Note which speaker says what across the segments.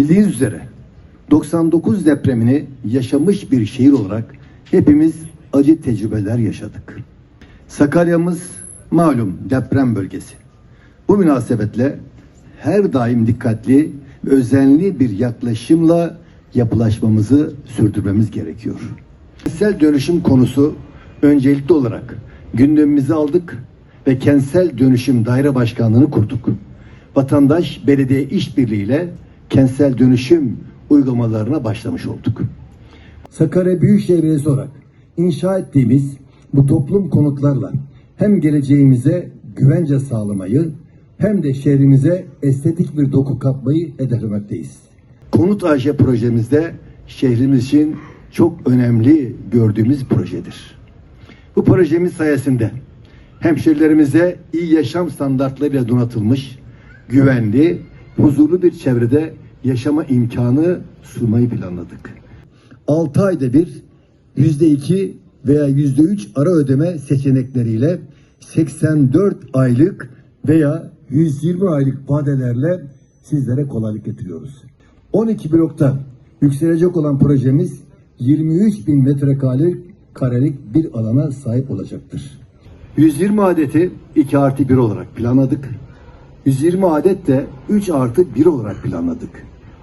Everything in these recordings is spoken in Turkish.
Speaker 1: Bildiğiniz üzere 99 depremini yaşamış bir şehir olarak hepimiz acı tecrübeler yaşadık. Sakarya'mız malum deprem bölgesi. Bu münasebetle her daim dikkatli ve özenli bir yaklaşımla yapılaşmamızı sürdürmemiz gerekiyor. Kentsel dönüşüm konusu öncelikli olarak gündemimize aldık ve kentsel dönüşüm daire başkanlığını kurduk. Vatandaş belediye işbirliğiyle kentsel dönüşüm uygulamalarına başlamış olduk. Sakarya Büyükşehir Belediyesi olarak inşa ettiğimiz bu toplum konutlarla hem geleceğimize güvence sağlamayı hem de şehrimize estetik bir doku katmayı hedeflemekteyiz. Konut AŞ projemizde şehrimiz için çok önemli gördüğümüz projedir. Bu projemiz sayesinde hemşerilerimize iyi yaşam standartlarıyla donatılmış, güvenli, huzurlu bir çevrede yaşama imkanı sunmayı planladık. 6 ayda bir yüzde iki veya yüzde üç ara ödeme seçenekleriyle 84 aylık veya 120 aylık vadelerle sizlere kolaylık getiriyoruz. 12 blokta yükselecek olan projemiz 23 bin metrekarelik karelik bir alana sahip olacaktır. 120 adeti 2 artı 1 olarak planladık. 120 adet de 3 artı 1 olarak planladık.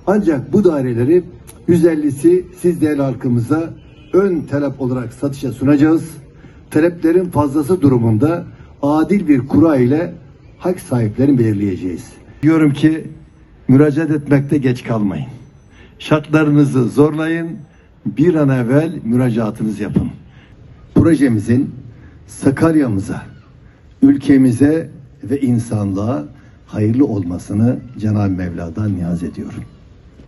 Speaker 1: Ancak bu daireleri 150'si siz değerli halkımıza ön talep olarak satışa sunacağız. Taleplerin fazlası durumunda adil bir kura ile hak sahiplerini belirleyeceğiz. Diyorum ki müracaat etmekte geç kalmayın. Şartlarınızı zorlayın. Bir an evvel müracaatınızı yapın. Projemizin Sakarya'mıza, ülkemize ve insanlığa hayırlı olmasını Cenab-ı Mevla'dan niyaz ediyorum.